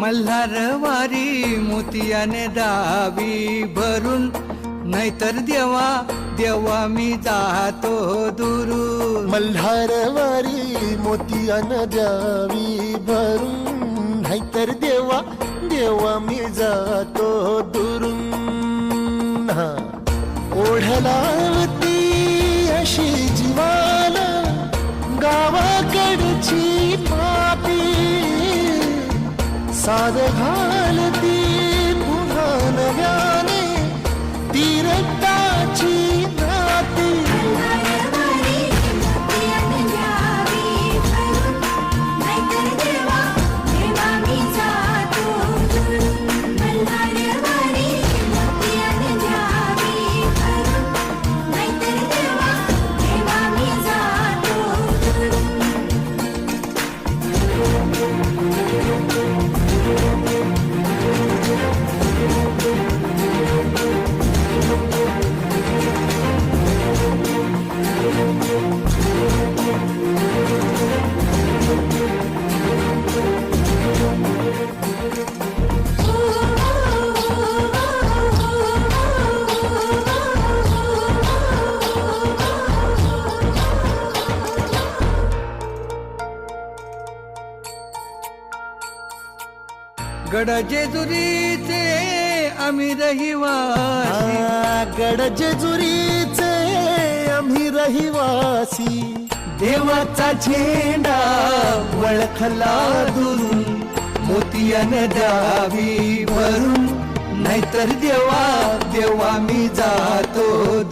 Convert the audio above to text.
मल्हारवारी मोतियाने दावी भरून. नाहीतर देवा देवा मी जातो दुरू मल्हारवारी मोतियान द्यावी भरून. नाहीतर देवा देवा मी जातो दुरून. ओढलावती अशी जीवाला गावाकडची साध घालती पुन्हा नव्याने तीरताची नाती जेजुरीचे आम्ही रहिवासी. गड जेजुरीचे आम्ही रहिवासी. देवाचा झेंडा वळखला दुरून मोतियाने द्यावी भरून नाहीतर देवा देवा मी जातो